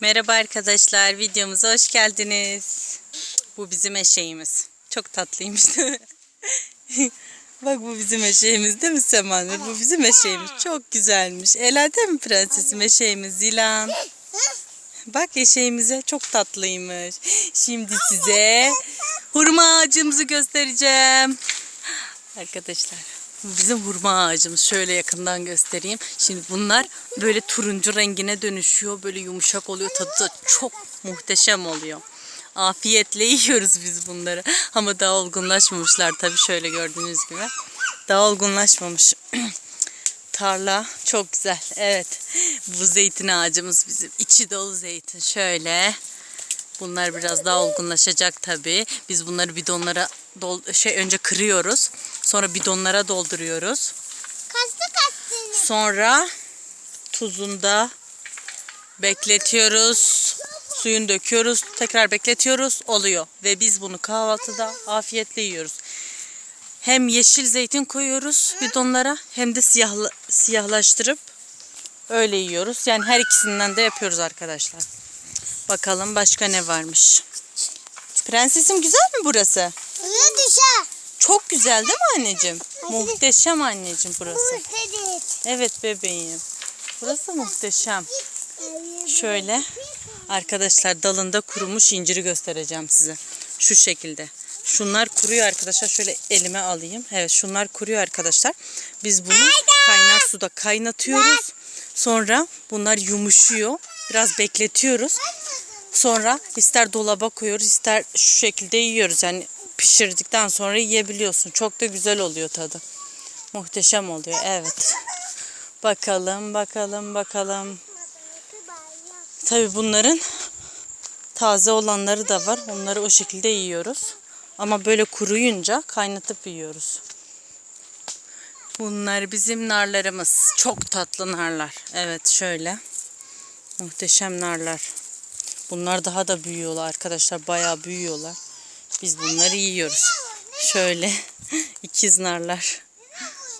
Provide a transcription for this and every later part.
Merhaba arkadaşlar, videomuza hoş geldiniz. Bu bizim eşeğimiz. Çok tatlıymış değil mi? Bak bu bizim eşeğimiz değil mi Seman? Bu bizim eşeğimiz. Çok güzelmiş. Ela değil mi prensesim eşeğimiz Zilan? Bak eşeğimize çok tatlıymış. Şimdi size hurma ağacımızı göstereceğim. Arkadaşlar bizim hurma ağacımız. Şöyle yakından göstereyim. Şimdi bunlar böyle turuncu rengine dönüşüyor. Böyle yumuşak oluyor. Tadı da çok muhteşem oluyor. Afiyetle yiyoruz biz bunları. Ama daha olgunlaşmamışlar tabii şöyle gördüğünüz gibi. Daha olgunlaşmamış. Tarla çok güzel. Evet. Bu zeytin ağacımız bizim. İçi dolu zeytin. Şöyle. Bunlar biraz daha olgunlaşacak tabii. Biz bunları bidonlara dol şey önce kırıyoruz. Sonra bidonlara dolduruyoruz. Kastı kastını. Sonra tuzunda bekletiyoruz. Suyunu döküyoruz. Tekrar bekletiyoruz. Oluyor. Ve biz bunu kahvaltıda afiyetle yiyoruz. Hem yeşil zeytin koyuyoruz bidonlara hem de siyahla, siyahlaştırıp öyle yiyoruz. Yani her ikisinden de yapıyoruz arkadaşlar. Bakalım başka ne varmış. Prensesim güzel mi burası? Öyle düşer. Çok güzel değil mi anneciğim? Muhteşem anneciğim burası. Evet bebeğim. Burası muhteşem. Şöyle arkadaşlar dalında kurumuş inciri göstereceğim size. Şu şekilde. Şunlar kuruyor arkadaşlar. Şöyle elime alayım. Evet şunlar kuruyor arkadaşlar. Biz bunu kaynar suda kaynatıyoruz. Sonra bunlar yumuşuyor. Biraz bekletiyoruz. Sonra ister dolaba koyuyoruz ister şu şekilde yiyoruz. Yani pişirdikten sonra yiyebiliyorsun. Çok da güzel oluyor tadı. Muhteşem oluyor. Evet. Bakalım, bakalım, bakalım. Tabii bunların taze olanları da var. Onları o şekilde yiyoruz. Ama böyle kuruyunca kaynatıp yiyoruz. Bunlar bizim narlarımız. Çok tatlı narlar. Evet şöyle. Muhteşem narlar. Bunlar daha da büyüyorlar arkadaşlar. Bayağı büyüyorlar. Biz bunları yiyoruz. Şöyle ikiz narlar.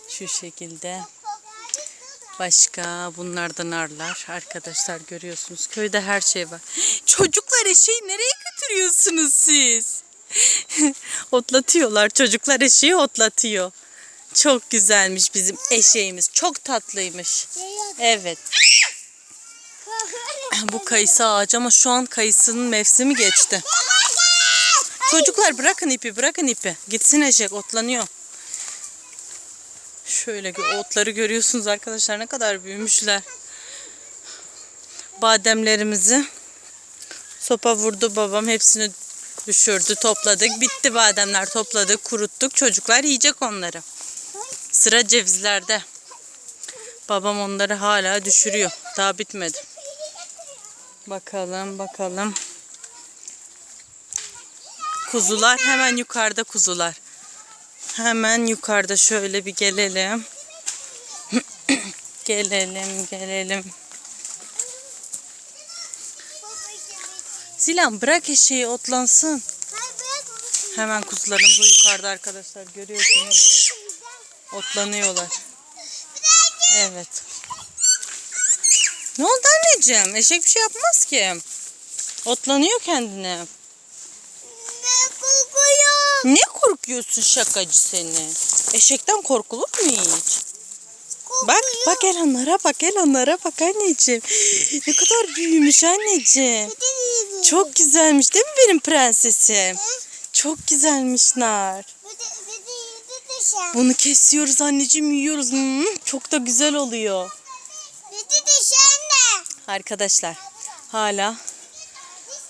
Şu şekilde. Başka bunlar da narlar. Arkadaşlar görüyorsunuz. Köyde her şey var. Çocuklar eşeği nereye götürüyorsunuz siz? otlatıyorlar. Çocuklar eşeği otlatıyor. Çok güzelmiş bizim eşeğimiz. Çok tatlıymış. Evet. Bu kayısı ağacı ama şu an kayısının mevsimi geçti. Çocuklar bırakın ipi bırakın ipi. Gitsin eşek otlanıyor. Şöyle otları görüyorsunuz arkadaşlar ne kadar büyümüşler. Bademlerimizi sopa vurdu babam hepsini düşürdü topladık. Bitti bademler topladık kuruttuk. Çocuklar yiyecek onları. Sıra cevizlerde. Babam onları hala düşürüyor. Daha bitmedi. Bakalım bakalım. Kuzular hemen yukarıda kuzular. Hemen yukarıda şöyle bir gelelim. gelelim, gelelim. Zilan bırak eşeği otlansın. Hemen kuzularımız o yukarıda arkadaşlar görüyorsunuz. Otlanıyorlar. Evet. Ne oldu anneciğim? Eşek bir şey yapmaz ki. Otlanıyor kendine. Ne korkuyorsun şakacı seni? Eşekten korkulur mu hiç? Bak bak el onlara bak el onlara bak anneciğim. Ne kadar büyümüş anneciğim. Çok güzelmiş değil mi benim prensesim? Çok güzelmiş nar. Bunu kesiyoruz anneciğim yiyoruz. Çok da güzel oluyor. Arkadaşlar hala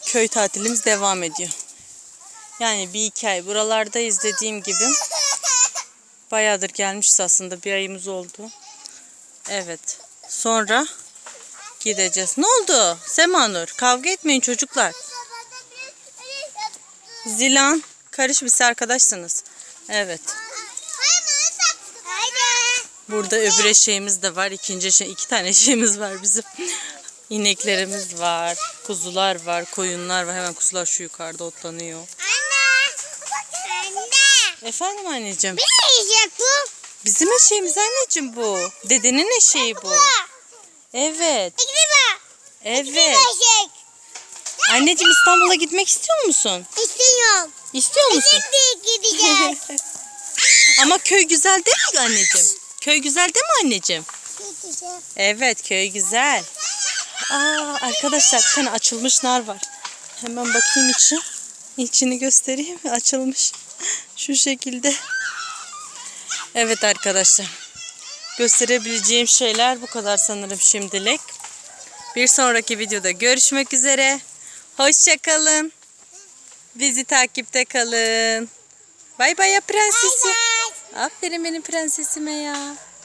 köy tatilimiz devam ediyor. Yani bir iki ay buralardayız dediğim gibi. Bayağıdır gelmişiz aslında bir ayımız oldu. Evet. Sonra gideceğiz. Ne oldu? Semanur kavga etmeyin çocuklar. Zilan karış biz arkadaşsınız. Evet. Burada öbür eşeğimiz de var. İkinci eşe iki tane eşeğimiz var bizim. İneklerimiz var. Kuzular var. Koyunlar var. Hemen kuzular şu yukarıda otlanıyor. Efendim anneciğim. Bizim eşeğimiz anneciğim bu. Dedenin eşeği bu. Evet. Evet. Eşek. Anneciğim İstanbul'a gitmek istiyor musun? İstiyorum. İstiyor musun? Şimdi gideceğiz. Ama köy güzel değil mi anneciğim? Köy güzel değil mi anneciğim? Gideceğiz. Evet köy güzel. Aa arkadaşlar bir tane açılmış nar var. Hemen bakayım içi. İçini göstereyim. Açılmış. Şu şekilde. Evet arkadaşlar. Gösterebileceğim şeyler bu kadar sanırım şimdilik. Bir sonraki videoda görüşmek üzere. Hoşçakalın. Bizi takipte kalın. Bay bay ya prensesi. Bye bye. Aferin benim prensesime ya.